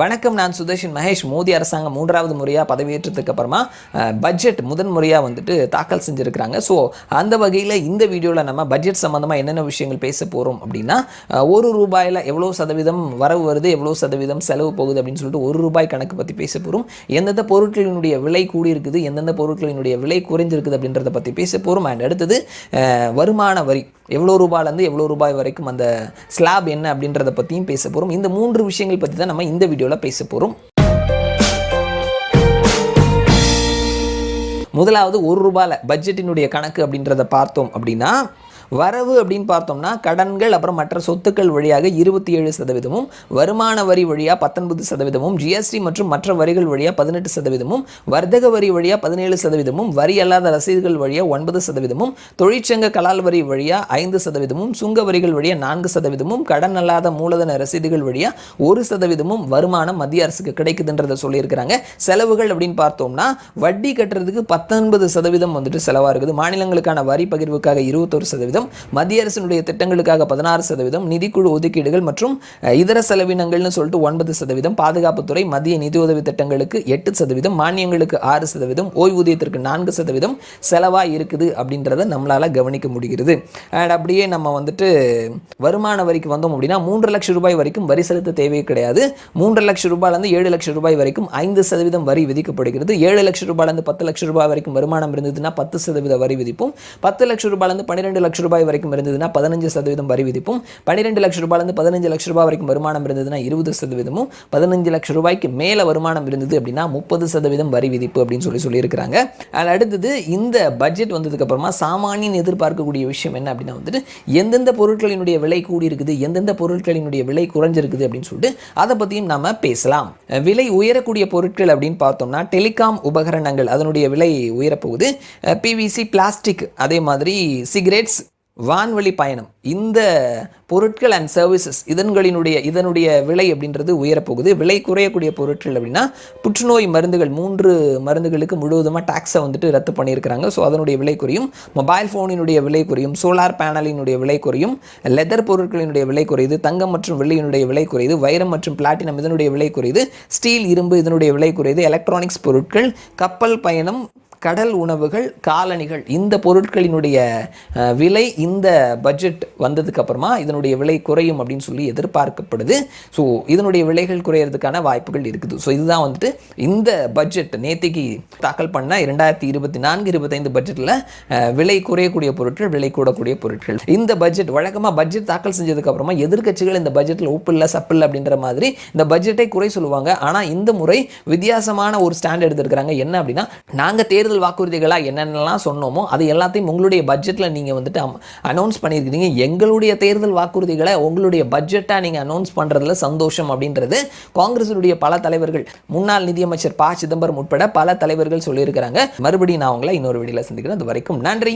வணக்கம் நான் சுதர்ஷன் மகேஷ். மோடி அரசாங்கம் மூன்றாவது முறையாக பதவியேற்றதுக்கு அப்புறமா பட்ஜெட் முதன் முறையாக வந்துட்டு தாக்கல் செஞ்சுருக்கிறாங்க. ஸோ அந்த வகையில் இந்த வீடியோவில் நம்ம பட்ஜெட் சம்மந்தமாக என்னென்ன விஷயங்கள் பேச போகிறோம் அப்படின்னா ஒரு ரூபாயில் எவ்வளோ சதவீதம் வரவு வருது எவ்வளோ சதவீதம் செலவு போகுது அப்படின்னு சொல்லிட்டு ஒரு ரூபாய் கணக்கு பற்றி பேச போகிறோம் எந்தெந்த பொருட்களினுடைய விலை கூடி இருக்குது எந்தெந்த பொருட்களினுடைய விலை குறைஞ்சிருக்குது அப்படின்றத பற்றி பேச போகிறோம் அண்ட் அடுத்தது வருமான வரி. எவ்வளோ ரூபாயிலேருந்து எவ்வளோ ரூபாய் வரைக்கும் அந்த ஸ்லாப் என்ன அப்படின்றத பற்றியும் பேச போகிறோம் இந்த மூன்று விஷயங்கள் பற்றி தான் நம்ம இந்த வீடியோவில் பேச போகிறோம் முதலாவது ஒரு ரூபாயில் பட்ஜெட்டினுடைய கணக்கு அப்படின்றத பார்த்தோம் அப்படின்னா வரவு அப்படின்னு பார்த்தோம்னா கடன்கள் அப்புறம் மற்ற சொத்துக்கள் வழியாக இருபத்தி ஏழு சதவீதமும் வருமான வரி வழியாக பத்தொன்பது சதவீதமும் ஜிஎஸ்டி மற்றும் மற்ற வரிகள் வழியாக பதினெட்டு சதவீதமும் வர்த்தக வரி வழியாக பதினேழு சதவீதமும் வரி அல்லாத ரசீதுகள் வழியாக ஒன்பது சதவீதமும் தொழிற்சங்க கலால் வரி வழியாக ஐந்து சதவீதமும் சுங்க வரிகள் வழியாக நான்கு சதவீதமும் கடன் அல்லாத மூலதன ரசீதுகள் வழியாக ஒரு சதவீதமும் வருமானம் மத்திய அரசுக்கு கிடைக்குதுன்றதை சொல்லியிருக்கிறாங்க. செலவுகள் அப்படின்னு பார்த்தோம்னா வட்டி கட்டுறதுக்கு பத்தொன்பது சதவீதம் வந்துட்டு செலவாக இருக்குது. மாநிலங்களுக்கான வரி பகிர்வுக்காக இருபத்தொரு சதவீதம் மத்திய அரசினுடைய திட்டங்களுக்காக பதினாறு சதவீதம் நிதிக்குழு ஒதுக்கீடுகள் மற்றும் இதர செலவினங்கள்னு சொல்லிட்டு ஒன்பது சதவீதம் பாதுகாப்புத்துறை மத்திய நிதியுதவி திட்டங்களுக்கு எட்டு சதவீதம் மானியங்களுக்கு ஆறு சதவீதம் ஓய்வூதியத்திற்கு நான்கு சதவீதம் செலவாக இருக்குது அப்படின்றத நம்மளால் கவனிக்க முடிகிறது. அண்ட் அப்படியே நம்ம வந்துட்டு வருமான வரிக்கு வந்தோம் அப்படின்னா மூன்று லட்சம் ரூபாய் வரைக்கும் வரி செலுத்த தேவையே கிடையாது. மூன்று லட்சம் ரூபாயிலேருந்து ஏழு லட்சம் ரூபாய் வரைக்கும் ஐந்து சதவீதம் வரி விதிக்கப்படுகிறது. ஏழு லட்சம் ரூபாயிலேருந்து பத்து லட்சம் ரூபாய் வரைக்கும் வருமானம் இருந்ததுன்னா பத்து சதவீத வரி விதிப்பும். பத்து லட்சம் ரூபாயிலேருந்து பன்னிரெண்டு லட்சம் ரூபாய் வரைக்கும் இருந்ததுன்னா பதினஞ்சு சதவீதம் வரி விதிப்பும் பன்னிரெண்டு லட்சம் ரூபாயிலிருந்து பதினஞ்சு லட்சம் ரூபாய் வரைக்கும் வருமானம் இருந்ததுன்னா இருபது சதவீதமும் பதினஞ்சு லட்சம் ரூபாய்க்கு மேலே வருமானம் இருந்தது அப்படின்னா முப்பது சதவீதம் வரி விதிப்பு அப்படின்னு சொல்லி சொல்லியிருக்கிறாங்க. அதில் அடுத்தது இந்த பட்ஜெட் வந்ததுக்கப்புறமா சாமானியன் எதிர்பார்க்கக்கூடிய விஷயம் என்ன அப்படின்னா வந்துட்டு எந்தெந்த பொருட்களினுடைய விலை கூடி இருக்குது எந்தெந்த பொருட்களினுடைய விலை குறைஞ்சிருக்குது அப்படின்னு சொல்லிட்டு அதை பற்றியும் நம்ம பேசலாம். விலை உயரக்கூடிய பொருட்கள் அப்படின்னு பார்த்தோம்னா டெலிகாம் உபகரணங்கள் அதனுடைய விலை உயரப்போகுது. பிவிசி பிளாஸ்டிக் அதே மாதிரி சிகரெட்ஸ் வான்வழி பயணம். இந்த பொருட்கள் அண்ட் சர்வீசஸ் இதன்களினுடைய இதனுடைய விலை அப்படின்றது உயரப்போகுது. விலை குறையக்கூடிய பொருட்கள் அப்படின்னா புற்றுநோய் மருந்துகள் மூன்று மருந்துகளுக்கு முழுவதுமாக டாக்ஸை வந்துட்டு ரத்து பண்ணியிருக்கிறாங்க. ஸோ அதனுடைய விலை குறையும். மொபைல் ஃபோனினுடைய விலை குறையும். சோலார் பேனலினுடைய விலை குறையும். லெதர் பொருட்களினுடைய விலை குறையுது. தங்கம் மற்றும் வெள்ளியினுடைய விலை குறையுது. வைரம் மற்றும் பிளாட்டினம் இதனுடைய விலை குறையுது. ஸ்டீல் இரும்பு இதனுடைய விலை குறையுது. எலக்ட்ரானிக்ஸ் பொருட்கள் கப்பல் பயணம் கடல் உணவுகள் காலணிகள் இந்த பொருட்களினுடைய விலை இந்த பட்ஜெட் வந்ததுக்கு அப்புறமா இதனுடைய விலை குறையும் அப்படின்னு சொல்லி எதிர்பார்க்கப்படுது. ஸோ இதனுடைய விலைகள் குறையிறதுக்கான வாய்ப்புகள் இருக்குது. ஸோ இதுதான் வந்துட்டு இந்த பட்ஜெட் நேத்திக்கு தாக்கல் பண்ண இரண்டாயிரத்தி இருபத்தி நான்கு இருபத்தைந்து பட்ஜெட்டில் விலை குறையக்கூடிய பொருட்கள் விலை கூடக்கூடிய பொருட்கள். இந்த பட்ஜெட் வழக்கமாக பட்ஜெட் தாக்கல் செஞ்சதுக்கு அப்புறமா இந்த பட்ஜெட்டில் உப்பு இல்லை அப்படின்ற மாதிரி இந்த பட்ஜெட்டை குறை சொல்லுவாங்க. ஆனால் இந்த முறை வித்தியாசமான ஒரு ஸ்டாண்ட் எடுத்திருக்கிறாங்க. என்ன அப்படின்னா நாங்கள் தேர்தல் வாக்குறுதிகளாக என்னென்னலாம் சொன்னோமோ அது எல்லாத்தையும் உங்களுடைய பட்ஜெட்டில் நீங்கள் வந்துட்டு அனௌன்ஸ் பண்ணியிருக்கிறீங்க எங்களுடைய தேர்தல் வாக்குறுதிகளை உங்களுடைய பட்ஜெட்டாக நீங்கள் அனௌன்ஸ் பண்ணுறதுல சந்தோஷம் அப்படின்றது காங்கிரஸினுடைய பல தலைவர்கள் முன்னாள் நிதியமைச்சர் ப சிதம்பரம் உட்பட பல தலைவர்கள் சொல்லியிருக்கிறாங்க. மறுபடியும் நான் உங்களை இன்னொரு வீடியோவில் சந்திக்கிறேன். அது வரைக்கும் நன்றி.